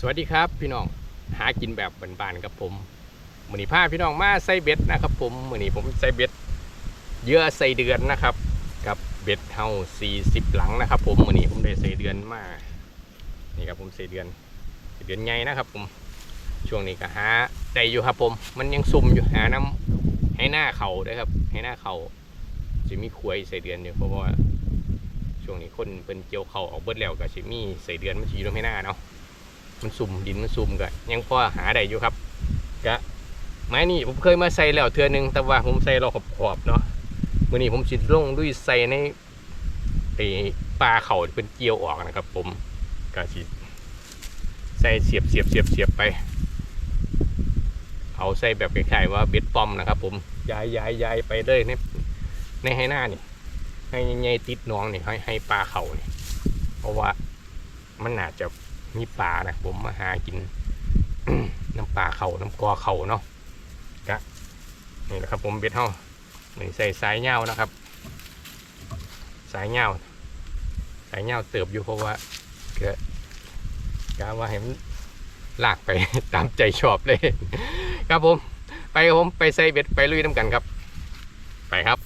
สวัสดีครับพี่น้องหากินแบบบ้านๆกับผมมือนี้พาพี่น้องมาใส่เบ็ดนะครับ ผมมือนี้ผมใส่เบ็ดเยอะใส่เดือนนะครับ กับเบ็ดเฮา40 หลังนะครับ ผมมือนี้ผมได้ใส่เดือนมานี่ครับผมใส่เดือนใส่เดือนไงนะครับ ผมช่วงนี้ก็หาได้อยู่ครับ ผม มันยังซุ่มอยู่หาน้ำให้หน้าเขาด้ครับ ให้หน้าเขาจะมีควยใส่เดือนอยู่เพราะว่าช่วงนี้คนเป็นเกี่ยวเขาออกเบิดแล้วก็จะมีใส่เดือนมันชีอยู่ให้หน้าเนาะ มันสุ่มดินมันสุ่มก็ยังพอหาได้อยู่ครับกะไม้นี่ผมเคยมาใส่แล้วเทือนึงแต่ว่าผมใส่เราขอบๆเนาะมื่อนี้ผมสิลงด้วยใส่ในไอปลาเข่าเป็นเกียวออกนะครับ ผมก็สิใส่เสียบเสียบเสียบเสียบไป เอาใส่แบบคล้ายๆว่าเบ็ดปอมนะครับ ผมย้ายย้ายย้ายไปเลยในในให้หน้านี่ ให้ใหญ่ติดน้องนี่ให้ให้ปลาเข่านี่ เพราะว่ามันน่าจะ มีปลานะผมมาหากิน น้ำปลาเขาน้ำกอเขาเนาะกะนี่นะครับผมเบ็ดเฮานี่ใส่สายเงานะครับ สายเงาสายเงาเติบอยู่เพราะว่าเกิดกะว่าให้มันลากไปตามใจชอบเลย ครับผม ไปครับผมไปใส่เบ็ดไปลุยน้ำกันครับ ไปครับ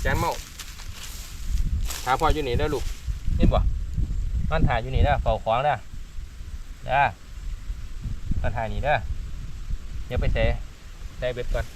แจนเมาหาพ่ออยู่นี่เด้ลูกนี่บ่ มันถ่ายอยู่นี่นะเฝ้าของเด้อเด้อมันถ่ายนี่นะอเดี๋ยวไปเสใส่เบ็ดก่อน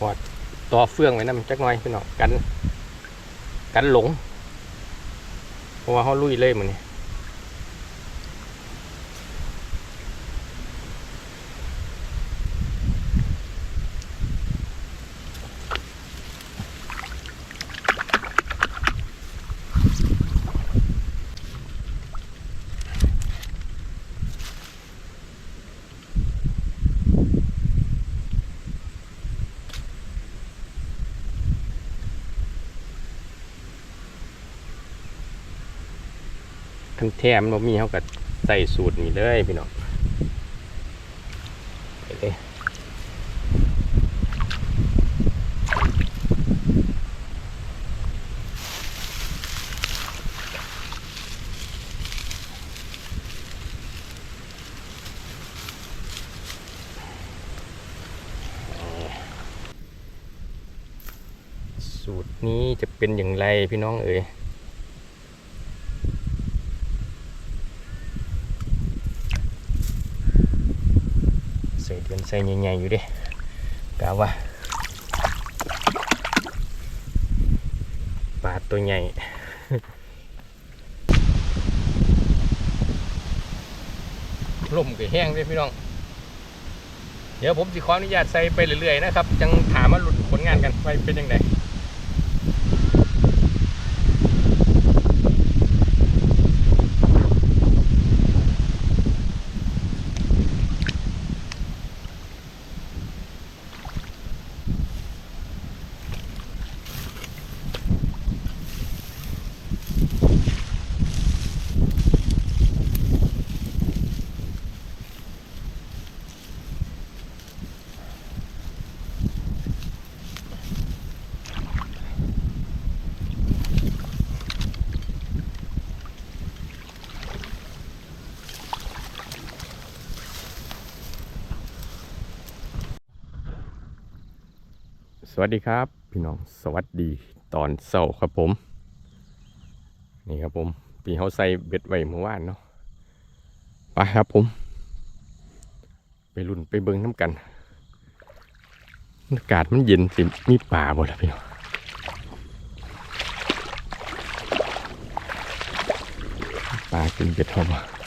ขอด ต่อเฟืองไว้นำจักหน่อยพี่น้องกัน กันหลงเพราะว่าเขาลุยเลยมันนี่ คันแท้มันบ่มีเขาก็ใส่สูตรนี้เลยพี่น้องไปเลยสูตรนี้จะเป็นอย่างไรพี่น้องเอ๋ย ใส่เดือนใหญ่ๆอยู่ดิกะว่าปลาตัวใหญ่ลมก็แห้งเลยพี่น้อง เดี๋ยวผมจะขออนุญาตใส่ไปเรื่อยๆนะครับ จังถามมาหลุดผลงานกันไปเป็นยังไง สวัสดีครับ พี่น้องสวัสดีตอนเสาร์ครับผม นี่ครับผมปีเขาใส่เบ็ดไว้เมื่อวานเนาะไปครับผม ไปรุ่นไปเบิ้งน้ำกันอากาศมันเย็นสิมีป่าบ่ล่ะพี่น้องป่ากินเบ็ดเขาบ่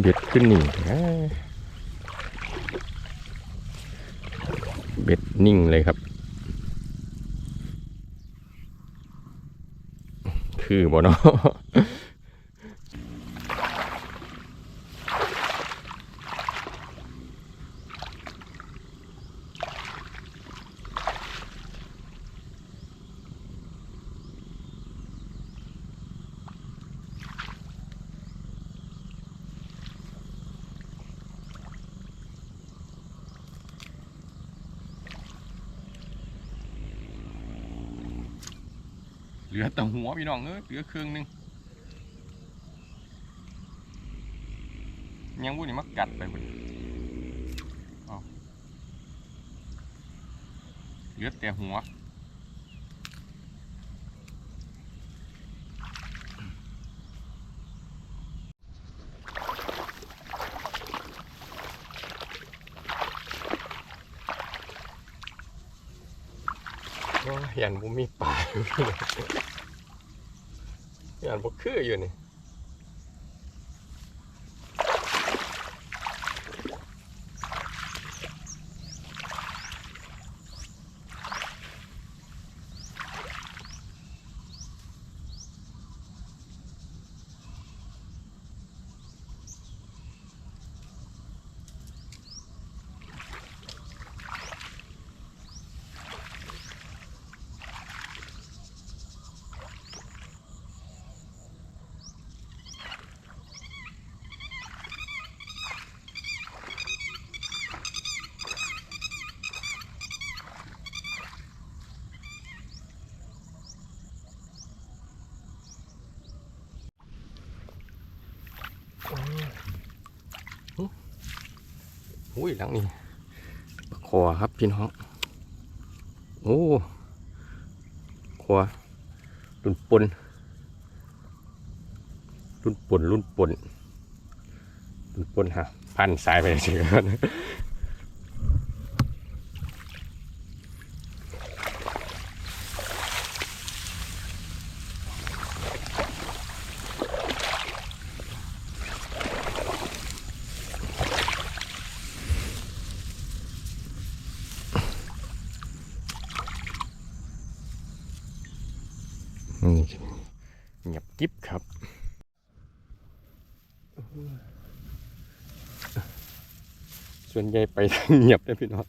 เบ็ดขึ้นนิ่งเบ็ดนิ่งเลยครับ คือบ่เนาะ เหลือแต่หัวพี่น้องเอ้ยเหลือเครื่องหนึงยังบุนี่มักกัดไปหมดเอาเหลือแต่หัวโอ้ยยันบุ มีป่าอยู่พี่น้องยันบุคืออยู่นี่ อุ้ยหลังนี้ขวครับพี่น้อง โอ้ขวรุ่นปนรุ่นปนรุ่นปนรุ่นปนฮะพันสายไปเฉยๆนะนี่เงียบกิ๊บครับ ส่วนใหญ่ไปทางเงียบเลยพี่น้อง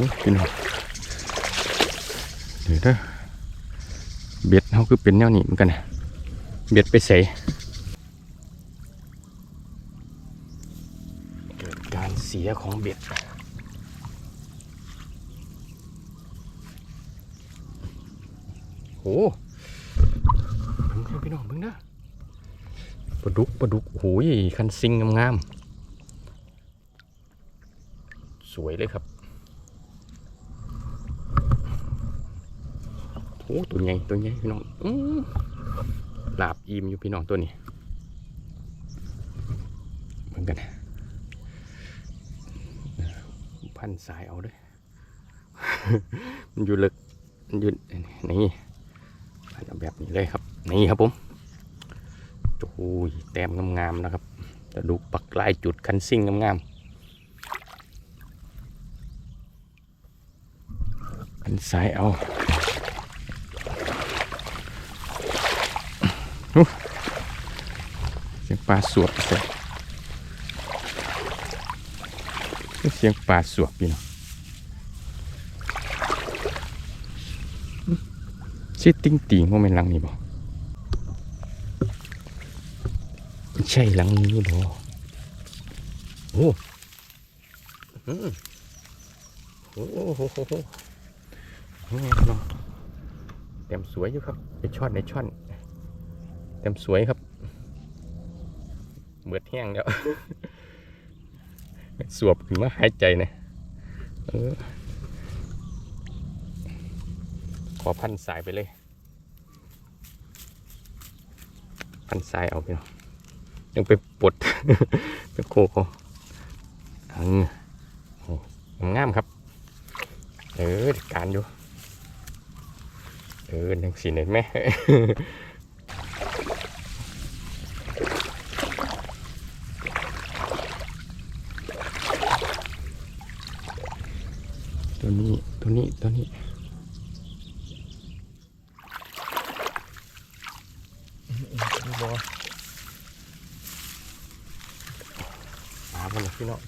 นี่พี่น้องเดี๋ยวเด้อเบ็ดเขาคือเป็นแนวนี้เหมือนกันนะเบ็ดไปใส่เกิดการเสียของเบ็ด โอ้เบิ่งเด้อพี่น้องเบิ่งนะปลาดุกปลาดุกโอ้ยคันซิงงามๆสวยเลยครับโอ้ตัวใหญ่ตัวใหญ่พี่น้องอื้อลาบอิ่มอยู่พี่น้องตัวนี้เหมือนกันพันสายเอาเด้วยมันอยู่ลึกยืนนี่อาจจะ แบบนี้เลยครับ นี่ครับผมโอ้ยแต้มงามๆนะครับกระดูกปักลายจุดคันซิ่งงามๆคันซ้ายเอาเสียงปลาสวบเสียงเสียงปลาสวบพี่น้อง ชื่ติ้งติงว่าเป็นหลังนี้บ่ใช่หลังนี้บ่โอ้อืมโอ้โหโหโหโหนี่ไงเนาะเต็มสวยอยู่ครับไอช่อนไอช่อนเต็มสวยครับเบิดแห้งแล้ว สวบขึ้นมาหายใจนะเออ ขอพันสายไปเลย พันสายเอาไปเนาะยังไปปลดไปโคกเขาอังโอ้งามครับ เออการอยู่ เออนังสีเห็นไหมตัวนี้ ตัวนี้ ตัวนี้ บอมาบนพี่น้อง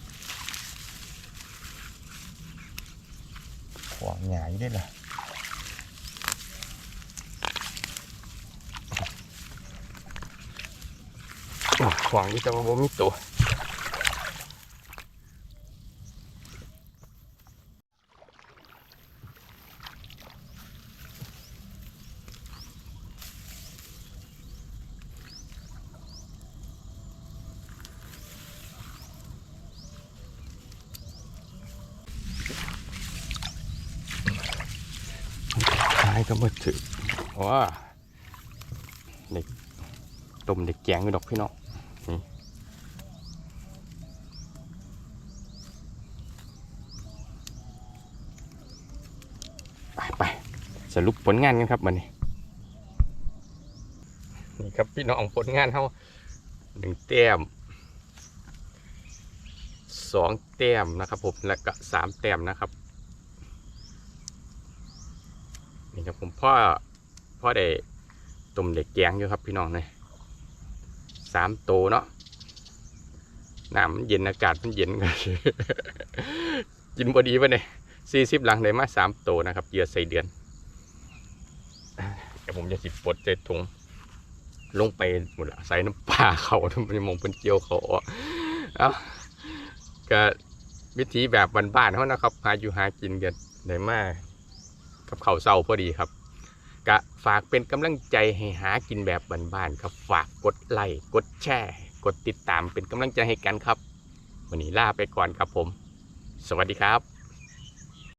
ขวางหงาย ได้เลยอ้าวขวางที่จะมาบ่มีตัวท้ายก็มาถึงว้าเด็กต้มเด็กแกงอยู่ดอกพี่น้องนี่ไปไปสรุปผลงานกันครับมันนี้นี่ครับพี่น้องผลงานเขาหนึ่งแต้มสองแต้มนะครับผมแล้วก็สามแต้มนะครับ นี่ครับผมพ่อพ่อได้ต้มเด็กแกงอยู่ครับพี่น้องเนี่ยสามโตเนาะน้ำมันเย็นอากาศมันเย็นกันกินพอดีปะเนี่ยสี่สิบหลังได้มาสามโตนะครับเหยื่อใส่เดือนเดี๋ยวผมจะสิบปลดเจ็ดถุงลงไปหมดละใส่น้ำปลาเขาทำไมมองเป็นเจียวเขาอะเอาก็วิธีแบบบ้านๆเขานะครับหาอยู่หากินกันได้มาก กับเขาเศร้าพอดีครับ กะฝากเป็นกำลังใจให้หากินแบบบ้านๆครับฝากกดไลค์กดแชร์กดติดตามเป็นกำลังใจให้กันครับ วันนี้ลาไปก่อนครับผม สวัสดีครับ